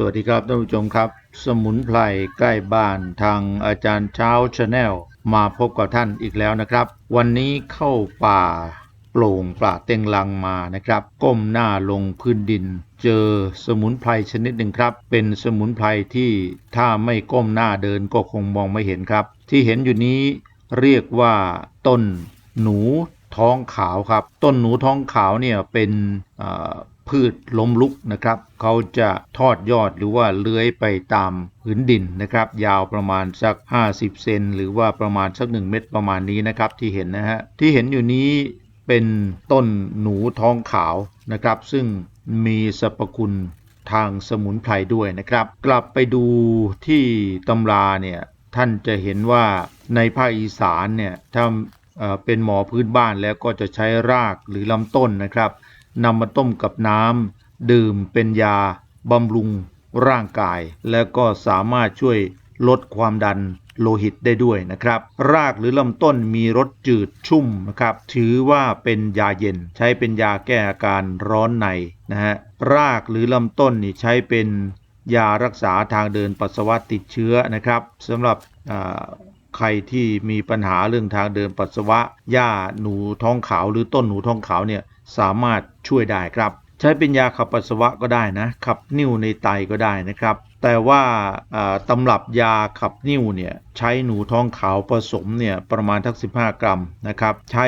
สวัสดีครับท่านผู้ชมครับ สมุนไพรใกล้บ้านทางอาจารย์เช้าชาแนลมาพบกับท่านอีกแล้วนะครับ วันนี้เข้าป่าโปร่งปราเต็งลังมานะครับ ก้มหน้าลงพื้นดิน เจอสมุนไพรชนิดหนึ่งครับ เป็นสมุนไพรที่ถ้าไม่ก้มหน้าเดินก็คงมองไม่เห็นครับ ที่เห็นอยู่นี้เรียกว่าต้นหนูท้องขาวครับ ต้นหนูท้องขาวเนี่ยเป็น พืชล้มลุกนะครับเขาจะทอดยอดหรือว่าเลื้อยไปตามผืนดินนะครับ ยาวประมาณสัก 50 เซนหรือว่าประมาณสัก 1 เมตรประมาณนี้นะครับที่เห็นนะฮะที่เห็นอยู่นี้เป็นต้นหนูทองขาวนะครับ ซึ่งมีสรรพคุณทางสมุนไพรด้วยนะครับ กลับไปดูที่ตำราเนี่ยท่านจะเห็นว่าในภาคอีสานเนี่ยถ้าเป็นหมอพื้นบ้านแล้วก็จะใช้รากหรือลำต้นนะครับ นำมาต้มกับน้ำดื่มเป็นยาบำรุงร่างกาย แล้วก็สามารถช่วยลดความดันโลหิตได้ด้วยนะครับ รากหรือลำต้นมีรสจืดชุ่มนะครับ ถือว่าเป็นยาเย็น ใช้เป็นยาแก้อาการร้อนในนะฮะ รากหรือลำต้นนี่ใช้เป็นยารักษาทางเดินปัสสาวะติดเชื้อนะครับสำหรับ ใครที่มีปัญหาเรื่องทางเดินปัสสาวะหญ้าหนูท้องขาวหรือต้นหนูท้องขาวเนี่ยสามารถช่วยได้ครับ ใช้เป็นยาขับปัสสาวะก็ได้นะขับนิ่วในไตก็ได้นะครับ แต่ว่าตำรับยาขับนิ่วเนี่ยใช้หนูท้องขาวผสมเนี่ยประมาณทัก 15 กรัมนะครับ ใช้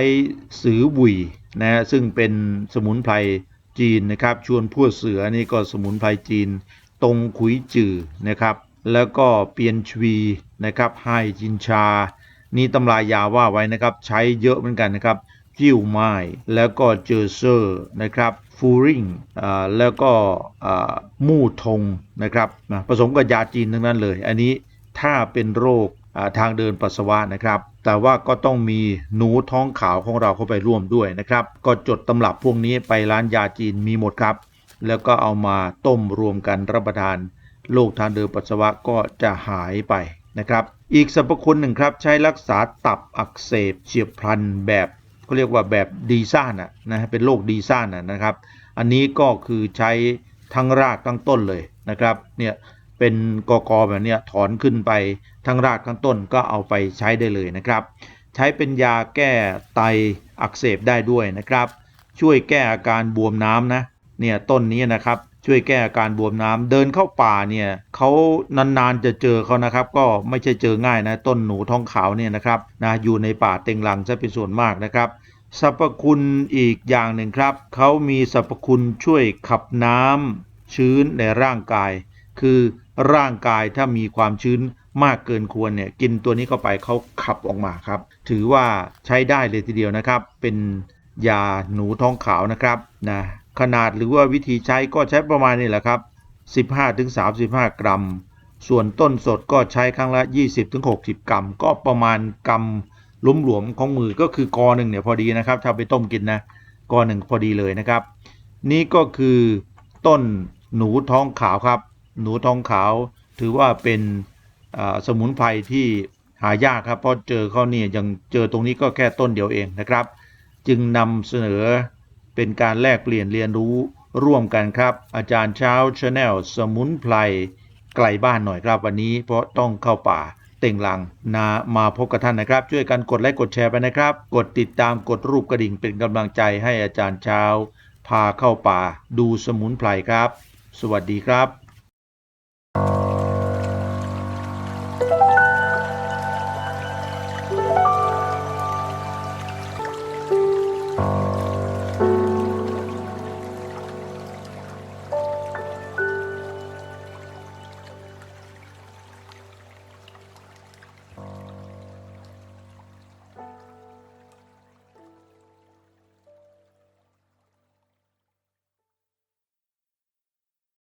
สือบุยนะฮะซึ่งเป็นสมุนไพรจีนนะครับ ชวนพวดเสือนี่ก็สมุนไพรจีน ตรงขุยจือนะครับ แล้วก็เปียนชวีนะครับไฮจินชา นี่ตำรายาว่าไว้นะครับ ใช้เยอะเหมือนกันนะครับจิ้วไม้แล้วก็เจอเซอร์นะครับฟูริงอ่าแล้วก็อ่ามู่ทงนะครับผสมกับยาจีนทั้งนั้นเลย อันนี้ถ้าเป็นโรคทางเดินปัสสาวะนะครับ แต่ว่าก็ต้องมีหนูท้องขาวของเราเข้าไปร่วมด้วยนะครับ ก็จดตำรับพวกนี้ไปร้านยาจีนมีหมดครับ แล้วก็เอามาต้มรวมกันรับประทาน โรคทางเดินปัสสาวะก็จะหายไปนะครับ อีกสรรพคุณหนึ่งครับใช้รักษาตับอักเสบเฉียบพลันแบบเขาเรียกว่าแบบดีซ่านะนะเป็นโรคดีซ่านะนะครับ อันนี้ก็คือใช้ทั้งรากทั้งต้นเลยนะครับเนี่ยเป็นกอกอแบบเนี้ยถอนขึ้นไปทั้งรากทั้งต้นก็เอาไปใช้ได้เลยนะครับ ใช้เป็นยาแก้ไตอักเสบได้ด้วยนะครับ ช่วยแก้อาการบวมน้ำนะเนี่ยต้นนี้นะครับ ช่วยแก้อาการบวมน้ำเดินเข้าป่าเนี่ยเขานานๆจะเจอเขานะครับ ก็ไม่ใช่เจอง่ายนะ ต้นหนูทองขาวเนี่ยนะครับนะอยู่ในป่าเต็งลังซะเป็นส่วนมากนะครับสรรพคุณอีกอย่างหนึ่งครับเขามีสรรพคุณช่วยขับน้ำชื้นในร่างกาย คือร่างกายถ้ามีความชื้นมากเกินควรเนี่ยกินตัวนี้เข้าไปเขาขับออกมาครับ ถือว่าใช้ได้เลยทีเดียวนะครับ เป็นยาหนูท้องขาวนะครับนะ ขนาดหรือว่าวิธีใช้ก็ใช้ประมาณนี้แหละครับ 15-35 กรัม ส่วนต้นสดก็ใช้ครั้งละ 20-60 กรัม ก็ประมาณกรัมหลวมๆของมือก็คือกอหนึ่งเนี่ยพอดีนะครับ ถ้าไปต้มกินนะกอหนึ่งพอดีเลยนะครับ นี่ก็คือต้นหนูท้องขาวครับ หนูท้องขาว ถือว่าเป็นสมุนไพรที่หายากครับเพราะเจอเขาเนี่ยยังเจอตรงนี้ก็แค่ต้นเดียวเองนะครับ จึงนำเสนอ เป็นการแลกเปลี่ยนเรียนรู้ร่วมกันครับ อาจารย์เช้าชาแนลสมุนไพรไกลบ้านหน่อยครับวันนี้ เพราะต้องเข้าป่าเต่งลังนามาพบกับท่านนะครับ ช่วยกันกดไลค์กดแชร์ไปนะครับ กดติดตามกดรูปกระดิ่งเป็นกำลังใจให้อาจารย์เช้า พาเข้าป่าดูสมุนไพรครับ สวัสดีครับ